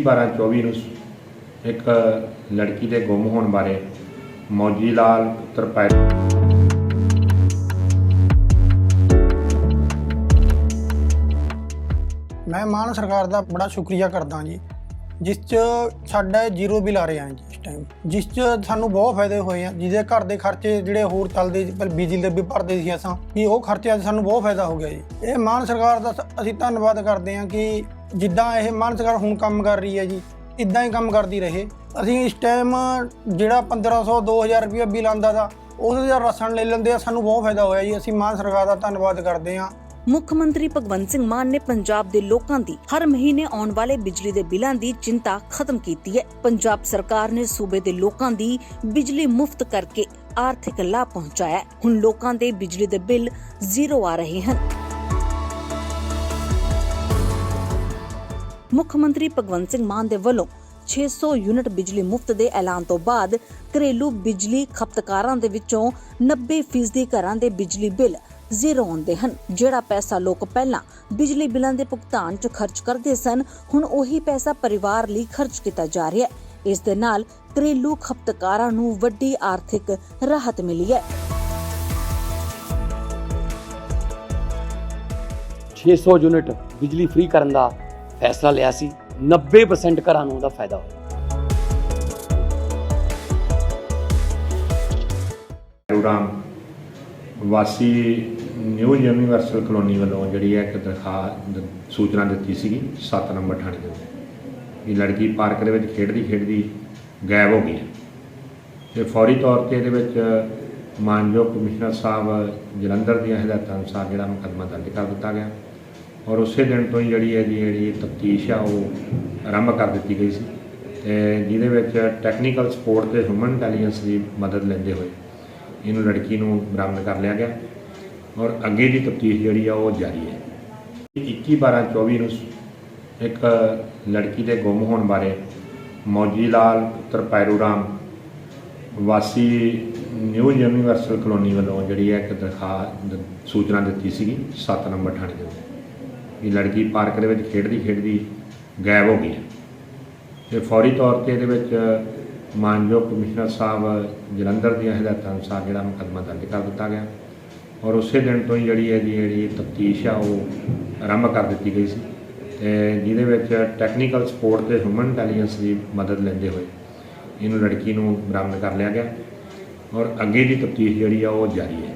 21/12/24 ਨੂੰ ਇੱਕ ਲੜਕੀ ਦੇ ਗੁੰਮ ਹੋਣ ਬਾਰੇ ਮੌਜੀ ਲਾਲ ਪੁੱਤਰ ਪੈ ਮੈਂ ਮਾਨ ਸਰਕਾਰ ਦਾ ਬੜਾ ਸ਼ੁਕਰੀਆ ਕਰਦਾ ਜੀ। ਜਿਸ ਚ ਸਾਡਾ ਜ਼ੀਰੋ ਬਿੱਲ ਆ ਰਿਹਾ ਜੀ ਇਸ ਟਾਈਮ ਜਿਸ ਚ ਸਾਨੂੰ ਬਹੁਤ ਫਾਇਦੇ ਹੋਏ ਆ। ਜਿਹਦੇ ਘਰ ਦੇ ਖਰਚੇ ਜਿਹੜੇ ਹੋਰ ਚੱਲਦੇ ਸੀ, ਪਰ ਬਿਜਲੀ ਦੇ ਵੀ ਭਰਦੇ ਸੀ ਅਸਾਂ ਵੀ ਉਹ ਖਰਚਿਆਂ 'ਚ ਸਾਨੂੰ ਬਹੁਤ ਫਾਇਦਾ ਹੋ ਗਿਆ ਜੀ। ਇਹ ਮਾਨ ਸਰਕਾਰ ਦਾ ਸ- ਅਸੀਂ ਧੰਨਵਾਦ ਕਰਦੇ ਹਾਂ ਕਿ ਜਿੱਦਾਂ ਇਹ ਮਾਨ ਸਰਕਾਰ ਹੁਣ ਕੰਮ ਕਰ ਰਹੀ ਹੈ ਜੀ ਇਦਾਂ ਹੀ ਕੰਮ ਕਰਦੀ ਰਹੇ। ਅਸੀਂ ਇਸ ਟਾਈਮ ਜਿਹੜਾ 1500 2000 ਰੁਪਏ ਬਿੱਲ ਆਉਂਦਾ ਦਾ ਉਹਦੇ ਦਾ ਰਸਣ ਲੈ ਲੈਂਦੇ ਆ ਸਾਨੂੰ ਬਹੁਤ ਫਾਇਦਾ ਹੋਇਆ ਜੀ। ਅਸੀਂ ਮਾਨ ਸਰਕਾਰ ਦਾ ਧੰਨਵਾਦ ਕਰਦੇ ਹਾਂ। ਮੁੱਖ ਮੰਤਰੀ ਭਗਵੰਤ ਸਿੰਘ ਮਾਨ ਨੇ ਪੰਜਾਬ ਦੇ ਲੋਕਾਂ ਦੀ ਹਰ ਮਹੀਨੇ ਆਉਣ ਵਾਲੇ ਬਿਜਲੀ ਦੇ ਬਿੱਲਾਂ ਦੀ ਚਿੰਤਾ ਖਤਮ ਕੀਤੀ ਹੈ। ਪੰਜਾਬ ਸਰਕਾਰ ਨੇ ਸੂਬੇ ਦੇ ਲੋਕਾਂ ਦੀ ਬਿਜਲੀ ਮੁਫਤ ਕਰਕੇ ਆਰਥਿਕ ਲਾਭ ਪਹੁੰਚਾਇਆ ਹੁਣ ਲੋਕਾਂ ਦੇ ਬਿਜਲੀ ਦੇ ਬਿੱਲ ਜ਼ੀਰੋ ਆ ਰਹੇ ਹਨ। ਮੁੱਖ ਮੰਤਰੀ ਭਗਵੰਤ ਸਿੰਘ ਮਾਨ ਦੇ ਵੱਲੋਂ 600 ਯੂਨਿਟ ਬਿਜਲੀ ਮੁਫਤ ਦੇ ਐਲਾਨ ਤੋਂ ਬਾਅਦ ਘਰੇਲੂ ਬਿਜਲੀ ਖਪਤਕਾਰਾਂ ਦੇ ਵਿੱਚੋਂ 90% ਘਰਾਂ ਦੇ ਬਿਜਲੀ ਬਿੱਲ ਜ਼ੀਰੋ ਆਉਂਦੇ ਹਨ। ਜਿਹੜਾ ਪੈਸਾ ਲੋਕ ਪਹਿਲਾਂ ਬਿਜਲੀ ਬਿੱਲਾਂ ਦੇ ਭੁਗਤਾਨ 'ਚ ਖਰਚ ਕਰਦੇ ਸਨ ਹੁਣ ਉਹੀ ਪੈਸਾ ਪਰਿਵਾਰ ਲਈ ਖਰਚ ਕੀਤਾ ਜਾ ਰਿਹਾ ਹੈ। ਇਸ ਦੇ ਨਾਲ ਘਰੇਲੂ ਖਪਤਕਾਰਾਂ ਨੂੰ ਵੱਡੀ ਆਰਥਿਕ ਰਾਹਤ ਮਿਲੀ ਹੈ। 600 ਯੂਨਿਟ ਬਿਜਲੀ ਫ੍ਰੀ ਕਰਨ ਦਾ ਫੈਸਲਾ ਲਿਆ ਸੀ। 90% ਘਰਾਂ ਨੂੰ ਉਹਦਾ ਫਾਇਦਾ ਹੋਇਆ। ਰਾਮ ਵਾਸੀ ਨਿਊ ਯੂਨੀਵਰਸਲ ਕਲੋਨੀ ਵੱਲੋਂ ਜਿਹੜੀ ਹੈ ਇੱਕ ਦਰਖਾਸਤ ਸੂਚਨਾ ਦਿੱਤੀ ਸੀਗੀ 7 ਨੰਬਰ ਥਾਣੇ ਦੇ ਉੱਤੇ। ਇਹ ਲੜਕੀ ਪਾਰਕ ਦੇ ਵਿੱਚ ਖੇਡਦੀ ਖੇਡਦੀ ਗਾਇਬ ਹੋ ਗਈ ਹੈ। ਤੇ ਫੌਰੀ ਤੌਰ ਤੇ ਇਹਦੇ ਵਿੱਚ ਮਾਨਯੋਗ ਕਮਿਸ਼ਨਰ ਸਾਹਿਬ ਜਲੰਧਰ ਦੀਆਂ ਹਦਾਇਤਾਂ ਅਨੁਸਾਰ ਜਿਹੜਾ ਮੁਕੱਦਮਾ ਦਰਜ ਕਰ ਦਿੱਤਾ ਗਿਆ। ਔਰ ਉਸੇ ਦਿਨ ਤੋਂ ਹੀ ਜਿਹੜੀ ਹੈ ਜੀ ਜਿਹੜੀ ਤਫਤੀਸ਼ ਆ, ਉਹ ਆਰੰਭ ਕਰ ਦਿੱਤੀ ਗਈ ਸੀ। ਤੇ ਜਿਹਦੇ ਵਿੱਚ ਟੈਕਨੀਕਲ ਸਪੋਰਟ ਤੇ ਹਿਊਮਨ ਇੰਟੈਲੀਜੈਂਸ ਦੀ ਮਦਦ ਲੈਂਦੇ ਹੋਏ ਇਹਨੂੰ ਲੜਕੀ ਨੂੰ ਬਰਾਮਦ ਕਰ ਲਿਆ ਗਿਆ ਔਰ ਅੱਗੇ ਦੀ ਤਫਤੀਸ਼ ਜਿਹੜੀ ਆ ਉਹ ਜਾਰੀ ਹੈ। 21/12/24 ਨੂੰ ਇੱਕ ਲੜਕੀ ਦੇ ਗੁੰਮ ਹੋਣ ਬਾਰੇ ਮੌਜੀ ਲਾਲ ਪੁੱਤਰ ਪੈਰੂ ਰਾਮ ਵਾਸੀ ਨਿਊ ਯੂਨੀਵਰਸਲ ਕਲੋਨੀ ਵੱਲੋਂ ਜਿਹੜੀ ਹੈ ਇੱਕ ਦਰਖਾਸਤ ਸੂਚਨਾ ਦਿੱਤੀ ਸੀਗੀ 7 ਨੰਬਰ ਥਾਣੇ ਦੇ ਉੱਤੇ। ਇਹ ਲੜਕੀ ਪਾਰਕ ਦੇ ਵਿੱਚ ਖੇਡਦੀ ਖੇਡਦੀ ਗਾਇਬ ਹੋ ਗਈ ਹੈ। ਤੇ ਫੌਰੀ ਤੌਰ ਤੇ ਇਹਦੇ ਵਿੱਚ ਮਾਨਯੋਗ ਕਮਿਸ਼ਨਰ ਸਾਹਿਬ ਜਲੰਧਰ ਦੀਆਂ ਹਦਾਇਤਾਂ ਅਨੁਸਾਰ ਜਿਹੜਾ ਮੁਕੱਦਮਾ ਦਰਜ ਕਰ ਦਿੱਤਾ ਗਿਆ। ਔਰ ਉਸੇ ਦਿਨ ਤੋਂ ਹੀ ਜਿਹੜੀ ਹੈ ਜਿਹੜੀ ਤਫਤੀਸ਼ ਆ, ਉਹ ਆਰੰਭ ਕਰ ਦਿੱਤੀ ਗਈ ਸੀ। ਤੇ ਜਿਹਦੇ ਵਿੱਚ ਟੈਕਨੀਕਲ ਸਪੋਰਟ ਤੇ ਹਿਊਮਨ ਇੰਟੈਲੀਜੈਂਸ ਦੀ ਮਦਦ ਲੈਂਦੇ ਹੋਏ ਇਹਨੂੰ ਲੜਕੀ ਨੂੰ ਬਰਾਮਦ ਕਰ ਲਿਆ ਗਿਆ। ਔਰ ਅੱਗੇ ਦੀ ਤਫਤੀਸ਼ ਜਿਹੜੀ ਆ, ਉਹ ਜਾਰੀ ਹੈ।